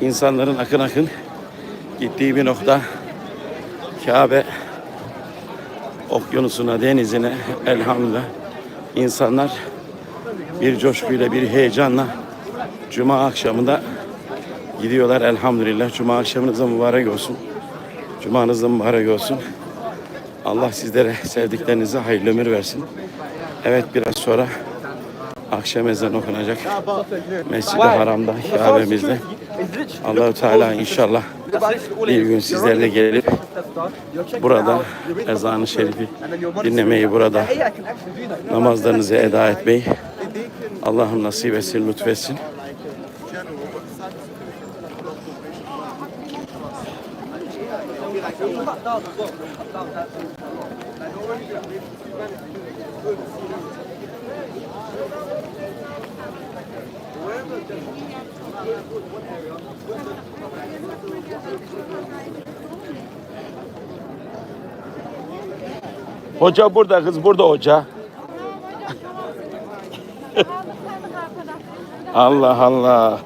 insanların akın akın gittiği bir nokta. Kabe okyanusuna, denizine elhamdülillah insanlar bir coşkuyla, bir heyecanla Cuma akşamında gidiyorlar elhamdülillah. Cuma akşamınız da mübarek olsun. Cumanız da mübarek olsun. Allah sizlere sevdiklerinize hayırlı ömür versin. Evet biraz sonra akşam ezanı okunacak. Mescid-i Haram'da, Kabe'mizde. Allahu Teala inşallah bir gün sizlerle gelip burada ezanı şerifi dinlemeyi, burada namazlarınızı eda etmeyi Allah'ım nasip etsin, lütfetsin. Hoca burada, kız burada hoca. Allah Allah.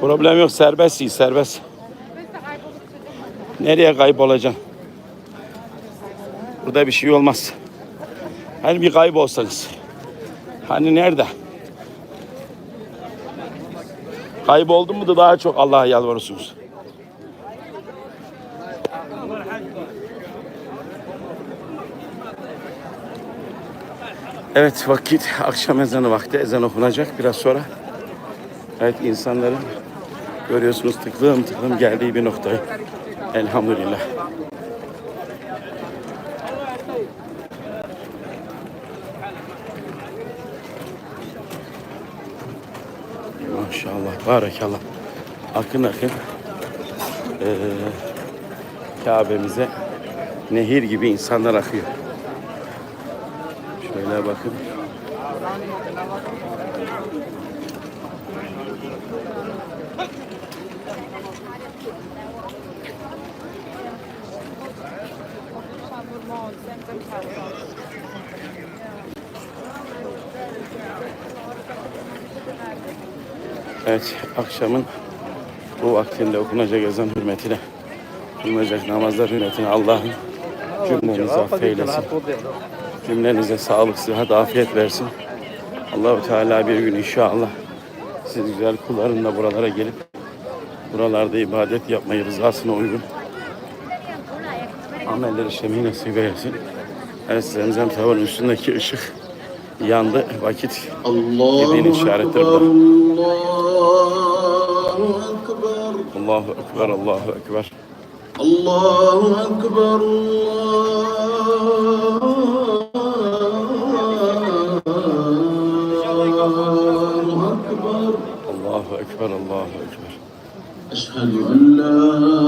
Problem yok, serbestsiz, serbest. Nereye kaybolacaksın? Burada bir şey olmaz. Hani bir kaybolsanız. Hani nerede? Kayboldun mu da daha çok Allah'a yalvarırsınız. Evet vakit akşam ezanı vakti ezan okunacak biraz sonra. Evet insanların görüyorsunuz tıklım tıklım geldiği bir noktayı. Elhamdülillah. Barakallah. Akın akın eee Kabe'mize nehir gibi insanlar akıyor. Şöyle bakın. Evet, akşamın bu vaktinde okunacak ezan hürmetine, kılınacak namazlar hürmetine Allah'ın cümlenizi affeylesin. Cümlenize sağlık, sıhhat, afiyet versin. Allahu Teala bir gün inşallah siz güzel kullarınla buralara gelip buralarda ibadet yapmayı rızasına uygun amelleri işlemeyi nasip eylesin. Evet zemzem tavanın üstündeki ışık yandı vakit dediğinin işaretidir. Allahu Ekber, Allahu Ekber. Allahu Ekber, Allahu Ekber. Allahu Ekber, Allahu Ekber. Eşhedü en la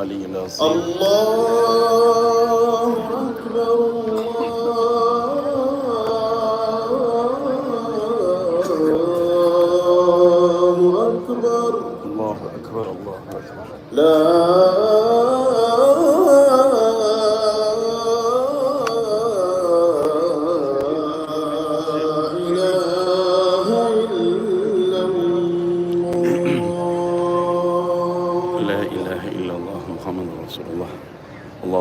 Ali Lazim. الله أكبر الله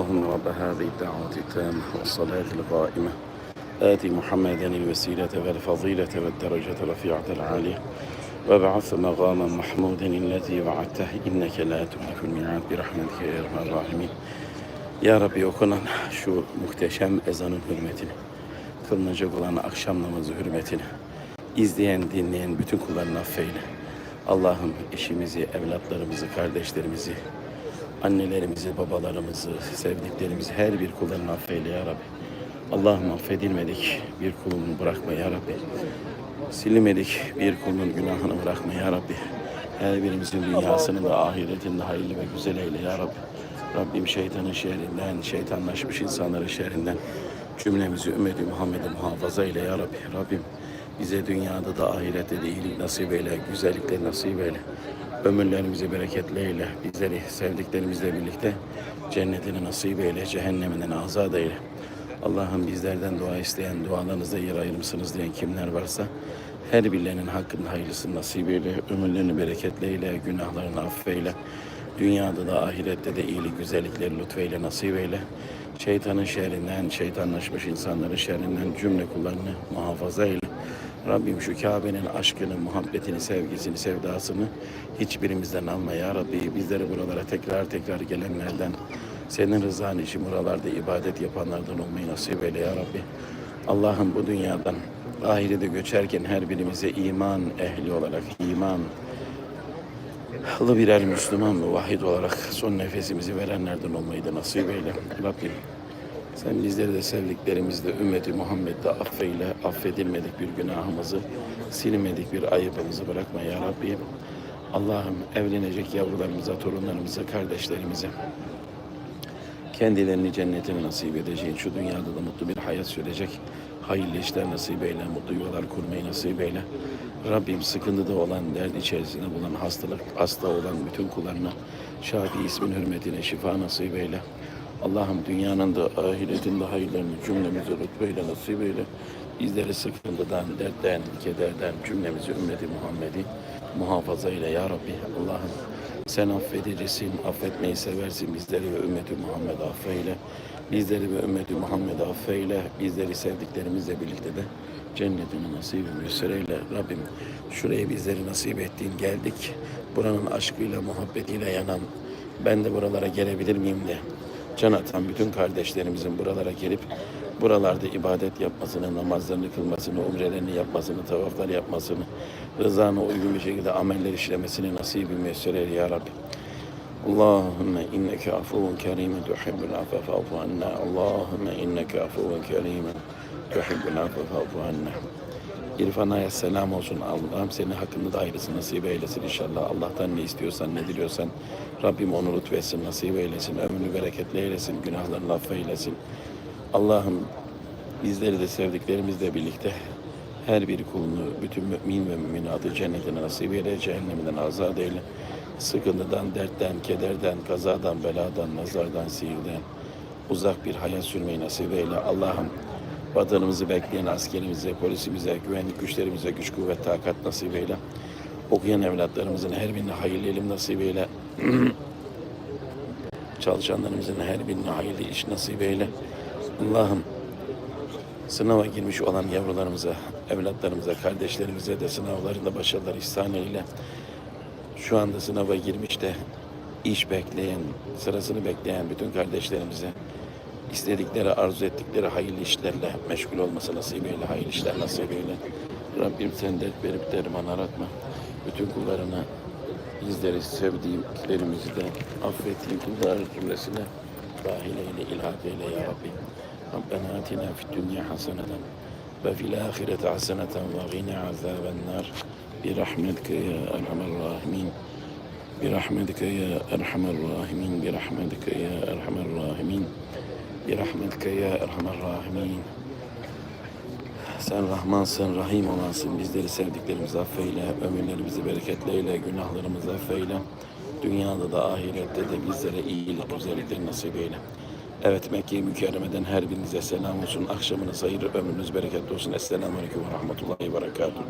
اللهم رب هذه الدعوة التامة والصلاة القائمة آتي محمدا الوسيلة والفضيلة والدرجة الرفيعة العالية وابعث مقاما محمودا الذي وعدته إنك لا تخلف الميعاد برحمتك يا أرحم الراحمين Ya Rabbi okunan şu muhteşem ezanın hürmetine, kılınacak olan akşam namazı hürmetine, izleyen, dinleyen bütün kullarını affeyle. Allah'ım eşimizi, evlatlarımızı, kardeşlerimizi, annelerimizi, babalarımızı, sevdiklerimizi her bir kullarını affeyle ya Rabbi. Allah'ım affedilmedik bir kulunu bırakma ya Rabbi. Silinmedik bir kulun günahını bırakma ya Rabbi. Her birimizin dünyasını da ahiretini hayırlı ve güzel eyle ya Rabbi. Rabbim şeytanın şerrinden, şeytanlaşmış insanların şerrinden cümlemizi ümmeti Muhammed'e muhafaza eyle ya Rabbi. Rabbim bize dünyada da ahirette de iyilik nasip eyle, güzellikler nasip eyle. Ömürlerimizi bereketli eyle. Bizleri sevdiklerimizle birlikte cennetini nasip eyle, cehenneminden azat eyle. Allah'ım bizlerden dua isteyen, dualarınıza yer ayırmışsınız diyen kimler varsa her birilerinin hakkında hayırlısı nasip eyle, ömürlerini bereketli eyle, günahlarını affeyle. Dünyada da ahirette de iyilik, güzellikleri lütfeyle, nasip eyle. Şeytanın şerrinden, şeytanlaşmış insanların şerrinden cümle kullarını muhafaza eyle. Rabbim şu Kabe'nin aşkını, muhabbetini, sevgisini, sevdasını hiçbirimizden alma ya Rabbi. Bizleri buralara tekrar tekrar gelenlerden, senin rızan için buralarda ibadet yapanlardan olmayı nasip eyle ya Rabbi. Allah'ım bu dünyadan ahirete göçerken her birimize iman ehli olarak, iman Halı birer Müslüman ve vahid olarak son nefesimizi verenlerden olmayı da nasip eyle. Rabbim sen bizleri de sevdiklerimizle ümmeti Muhammed'de affeyle, affedilmedik bir günahımızı, silinmedik bir ayıbımızı bırakma ya Rabbi. Allah'ım evlenecek yavrularımıza, torunlarımıza, kardeşlerimize kendilerini cennetine nasip edeceğin, şu dünyada da mutlu bir hayat sürecek, hayırlı işler nasip eyle, mutlu yuvalar kurmayı nasip eyle. Rabbim sıkıntıda olan, dert içerisinde bulan, hastalık, hasta olan bütün kullarına Şafi ismin hürmetine şifa nasip eyle. Allah'ım dünyanın da ahiretin de hayırlarını cümlemize lütfeyle nasip eyle. Bizleri sıkıntıdan, dertten, kederden cümlemizi ümmeti Muhammed'i muhafaza eyle ya Rabbi. Allah'ım sen affedicisin, affetmeyi seversin. Bizleri ve ümmeti Muhammed affeyle. Bizleri ve ümmeti Muhammed affeyle. Bizleri sevdiklerimizle birlikte de cennetini nasip müessir eyle. Rabbim şuraya bizleri nasip ettiğin geldik. Buranın aşkıyla, muhabbetiyle yanan ben de buralara gelebilir miyim de can atan bütün kardeşlerimizin buralara gelip buralarda ibadet yapmasını, namazlarını kılmasını, umrelerini yapmasını, tavaflar yapmasını, rızana uygun bir şekilde ameller işlemesini nasip bir müessir eyle ya Rabbi. Allahümme inneke afuvun kerimen tuhibbul afe fa'fu anna. Allahümme inneke afuvun kerimen tuhibbul afe fa'fu anna. İrfan Aya selam olsun. Allah'ım senin hakkında da ayrısı nasip eylesin inşallah. Allah'tan ne istiyorsan, ne diliyorsan Rabbim onu lütfetsin, nasip eylesin. Ömrünü bereketli eylesin, günahlarını affeylesin. Allah'ım bizleri de sevdiklerimizle birlikte her bir kulunu, bütün mümin ve müminatı cennetine nasip eyle, cehenneminden azat eyle. Sıkıntıdan, dertten, kederden, kazadan, beladan, nazardan, sihirden uzak bir hayat sürmeyi nasip eyle. Allah'ım vatanımızı bekleyen askerimize, polisimize, güvenlik güçlerimize güç, kuvvet, takat nasip eyle. Okuyan evlatlarımızın her birine hayırlı ilim nasip eyle. Çalışanlarımızın her birine hayırlı iş nasip eyle. Allah'ım Sınava girmiş olan yavrularımıza, evlatlarımıza, kardeşlerimize de sınavlarında başarılar ihsan eyle. Şu anda sınava girmiş de iş bekleyen, sırasını bekleyen bütün kardeşlerimize istedikleri, arzu ettikleri hayırlı işlerle meşgul olması nasip eyle, hayırlı işler nasip eyle. Rabbim sen dert verip derman aratma. Bütün kullarına bizleri sevdiklerimizi de affettiğin kullar cümlesine dahil eyle, ilhak eyle ya Rabbi. Rabbena atina fid dünya haseneten ve fil ahireti haseneten ve gina azaben nar. Birahmetike ya erhamer rahimin. برحمتك يا أرحم الراحمين برحمتك يا أرحم الراحمين Birahmetke ya Erhamer Rahimin. Sen Rahmansın, Rahim olansın. Bizleri sevdiklerimizi affeyle, ömürlerimizi bereketleyle, günahlarımızı affeyle. Dünyada da ahirette de bizlere iyilik, güzellikleri nasip eyle. Evet Mekke-i Mükerreme'den her birinize selam olsun. Akşamınız hayır, ömrünüz bereketli olsun. Esselamu Aleyküm ve Rahmetullahi ve Berekatuhu.